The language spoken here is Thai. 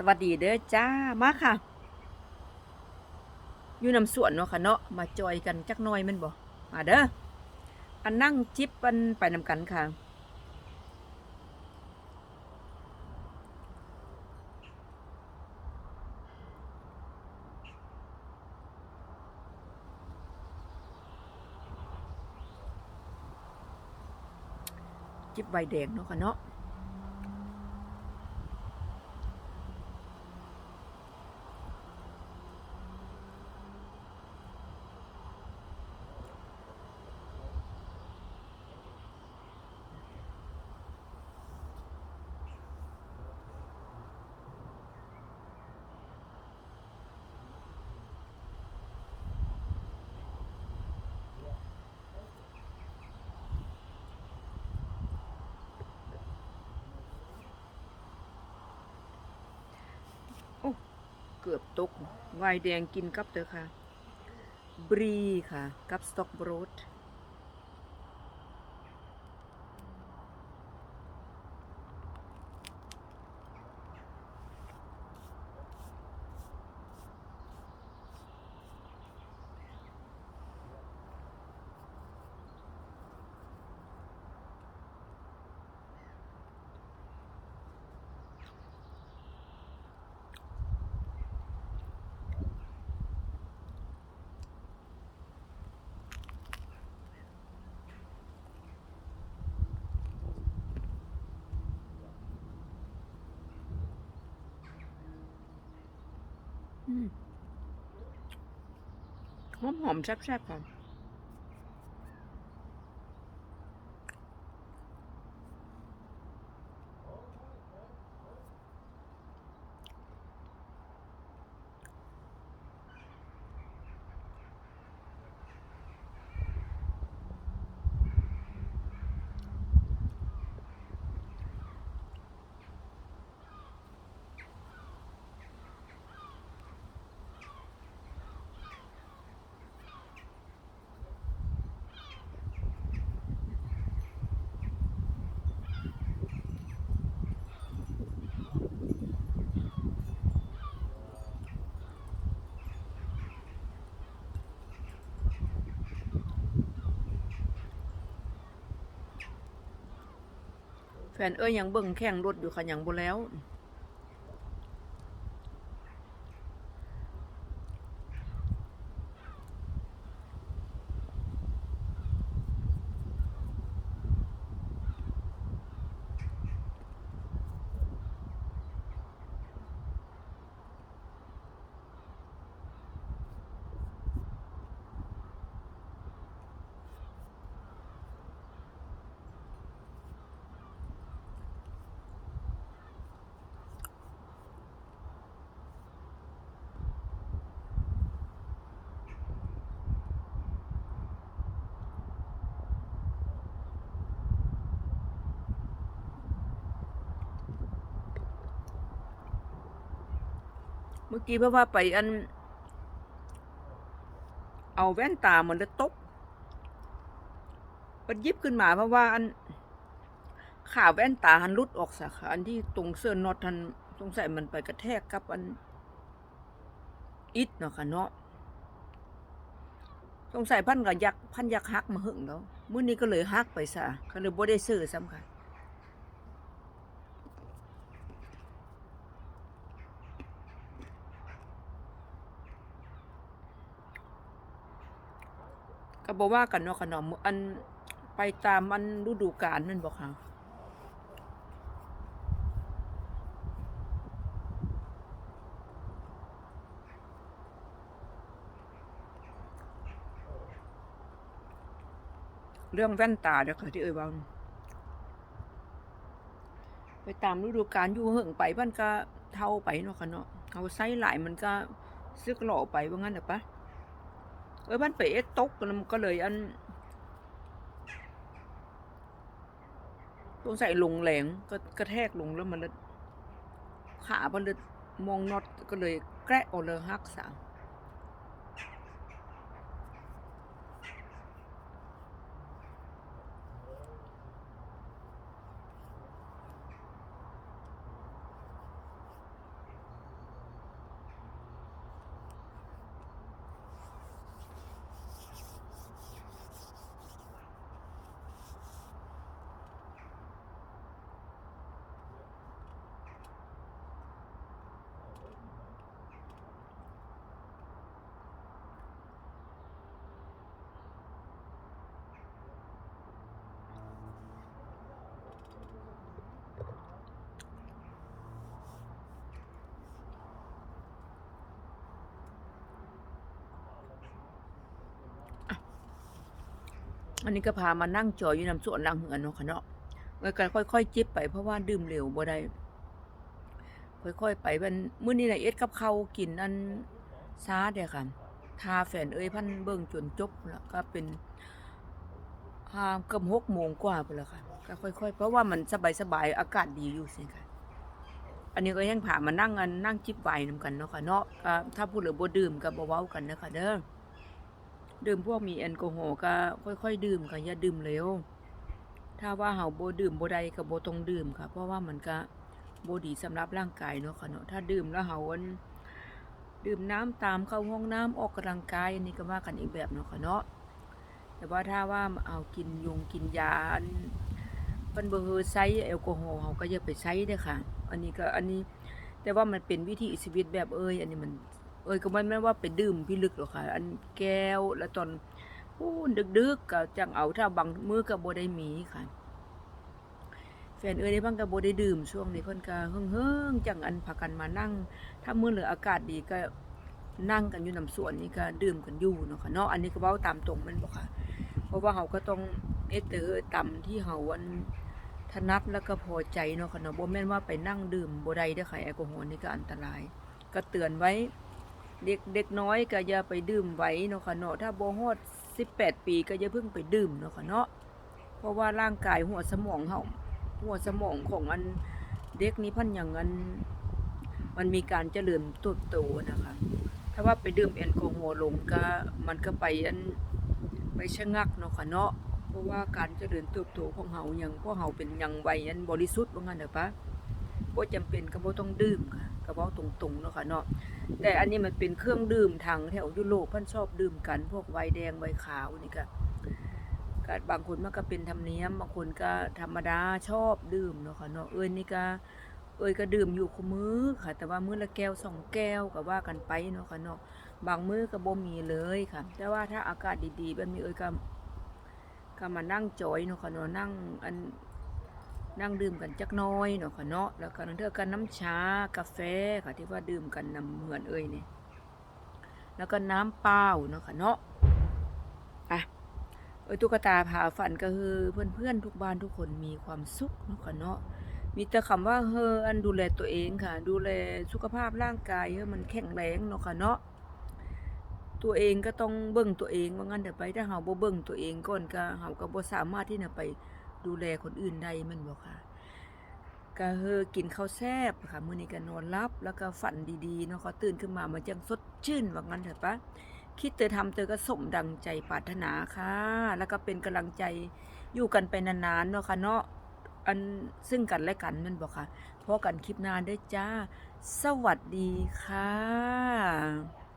สวัสดีเด้อจ้ามาค่ะ อยู่นำสวนเนาะค่ะเนาะมาจอยกันจักหน่อยมันบ่มาเด้ออันนั่งจิบอันไปนำกันค่ะจิบใบแดงเนาะค่ะเนาะ กือบตกไวน์แดงกินกับเตอค่ะ บรีค่ะ กับสต็อกโบรด หอมหอมๆแซ่บๆค่ะ แฟนเอ้ยยังเบิ่งแข่งรถอยู่ค่ะยังบ่แล้ว เมื่อกี้เพราะว่าไปอัน เอาแว่นตามันเลยตกมันยิบขึ้นมาเพราะว่าอันขาแว่นตาหันรุดออกสาขาอันที่ตรงเสื้อน็อตทันสงสัยมันไปกระแทกกับอันอิดเนาะค่ะเนาะสงสัยพันกับยักพันยักฮักมาหึงแล้วมื้อนี้ก็เลยฮักไปซะก็เลยบ่ได้ซื้อซ้ำค่ะ ก็บอกว่ากันเนาะขนมอันไปตามอันฤดูกาลนั่นบอกค่ะเรื่องแว่นตาเด้อค่ะที่เอ่ยว่าไปตามฤดูกาลอยู่เหิงไปมันก็เท่าไปเนาะค่ะเนาะเอาไซส์หลายมันก็ซึกหล่อไปว่างั้นเด้อปะ เอ้ยมันไปเอ็ดตกมันก็เลยอันต้องใส่ลงแรงก็กระแทกลงแล้วมันเลยขามันเลยมองน็อตก็เลยแกะออกเลยหักสาม อันนี้ก็พามานั่งจอยอยู่นำสวนหลังเหือนเนาะค่ะเนาะแล้วก็ค่อยๆจิบไปเพราะว่าดื่มเร็วบ่ได้ค่อยๆไปมันมื้อนี้น่ะเอ็ดกับเขากินอันซาเด้อค่ะทาแฟนเอ้ยพันเบิ่งจนจบแล้วก็เป็นห้าเกือบ6โมงกว่าพุ่นแล้วค่ะก็ค่อย ๆ เพราะว่ามันสบายๆอากาศดีอยู่สิค่ะ อันนี้ก็ยังพามานั่งกันนั่งจิบไวน์นำกันเนาะค่ะเนาะก็ถ้าพูดหรือบ่ดื่มก็บ่เว้ากันเด้อค่ะเด้อ ดื่มพวกมีแอลกอฮอล์ก็ค่อยๆ ดื่มค่ะอย่าดื่มเร็วถ้าว่าเฮาบ่ดื่มบ่ได้ก็บ่ต้องดื่มค่ะ เพราะว่ามันก็บ่ดีสำหรับร่างกายเนาะค่ะเนาะถ้าดื่มแล้วเฮาอันดื่มน้ำตามเข้าห้องน้ำออกกำลังกายอันนี้ก็ว่ากันอีกแบบเนาะค่ะเนาะแต่ว่าถ้าว่าเอากินยงกินยาอันเพิ่นบ่เฮอใช้แอลกอฮอล์เฮาก็อย่าไปใช้เด้อค่ะ อันนี้ก็อันนี้แต่ว่ามันเป็นวิธีชีวิตแบบเอ้ยอันนี้มัน เอ้ยก็ไม่แม่ว่าไปดื่มพี่ลึกหรอกค่ะ อันแก้วแล้วตอนพูนดึกๆก็จังเอาถ้าบางมื้อก็บ่ได้มีค่ะ แฟนเอ้ยได้บ้างก็บ่ได้ดื่มช่วงนี้เพิ่นก็เฮิงๆจังอันพากันมานั่ง ถ้ามื้อเหลืออากาศดีก็นั่งกันอยู่น้ำสวนนี่ก็ดื่มกันอยู่เนาะค่ะเนาะอันนี้ก็เว้าตามตรงแม่นบ่ค่ะ เพราะว่าเฮาก็ต้องเอเตอตาที่เฮาอันถนัดแล้วก็พอใจเนาะค่ะเนาะบ่แม่นว่าไปนั่งดื่มบ่ได้เด้อค่ะแอลกอฮอล์นี่ก็อันตราย ก็เตือนไว้ เด็กเด็กน้อยก็อย่าไปดื่มไว้เนาะค่ะเนาะถ้าบ่ฮอด18 ปีก็อย่าเพิ่งไปดื่มเนาะค่ะเนาะเพราะว่าร่างกายหัวสมองเฮาหัวสมองของอันเด็กนี้พันอย่างอันมันมีการเจริญเติบโตนะคะ ถ้าว่าไปดื่มแอลกอฮอล์ลงก็มันก็ไปอันไปชะงักเนาะค่ะเนาะเพราะว่าการเจริญเติบโตของเฮายังพวกเฮาเป็นยังวัยอันบริสุทธิ์ว่างั้นเด้อปะ บ่จำเป็นก็บ่ต้องดื่มค่ะก็เว้าตรงๆเนาะค่ะเนาะแต่อันนี้มันเป็นเครื่องดื่มทางแถวยุโรปเพิ่นชอบดื่มกัน พวกไวน์แดงไวน์ขาวนี่ก็ก็บางคนมันก็เป็นธรรมเนียมบางคนก็ธรรมดาชอบดื่มเนาะค่ะเนาะเอ้ยนี่ก็เอ้ยก็ดื่มอยู่คุมื้อค่ะ แต่ว่ามื้อละแก้วสองแก้วก็ว่ากันไปเนาะค่ะเนาะบางมื้อก็บ่มีเลยค่ะ แต่ว่าถ้าอากาศดีๆแบบนี้เอ้ยก็ก็มานั่งจอยเนาะค่ะเนาะนั่งอัน นั่งดื่มกันจักน้อยเนาะค่ะเนาะแล้วก็นั่งเทื่อกันน้ำชากาแฟค่ะที่ว่าดื่มกันนำเหมือนเอ้ยเนี่ยแล้วก็น้ำเปล่าเนาะค่ะเนาะอะเอ้ยตุ๊กตาผาฝันก็คือเพื่อนๆทุกบ้านทุกคนมีความสุขเนาะค่ะเนาะมีแต่คำว่าเฮออันดูแลตัวเองค่ะ ดูแลสุขภาพร่างกายให้มันแข็งแรงเนาะค่ะเนาะตัวเองก็ต้องเบิ่งตัวเองว่างั้นเดี๋ยวไปถ้าเฮาบ่เบิ่งตัวเองก่อนก็เฮาก็บ่สามารถที่จะไป ดูแลคนอื่นได้มันบอกค่ะก็เฮอกินข้าวแซ่บค่ะมื้อนี้ก็นอนหลับแล้วก็ฝันดีๆเนาะก็ตื่นขึ้นมามันจังสดชื่นว่างั้นเถอะปะคิดเตอทำเตอก็สมดังใจปรารถนาค่ะ แล้วก็เป็นกำลังใจอยู่กันไปนานๆเนาะค่ะเนาะอันซึ่งกันและกันมันบอกค่ะพอกันคลิปหน้าเด้อจ้า สวัสดีค่ะ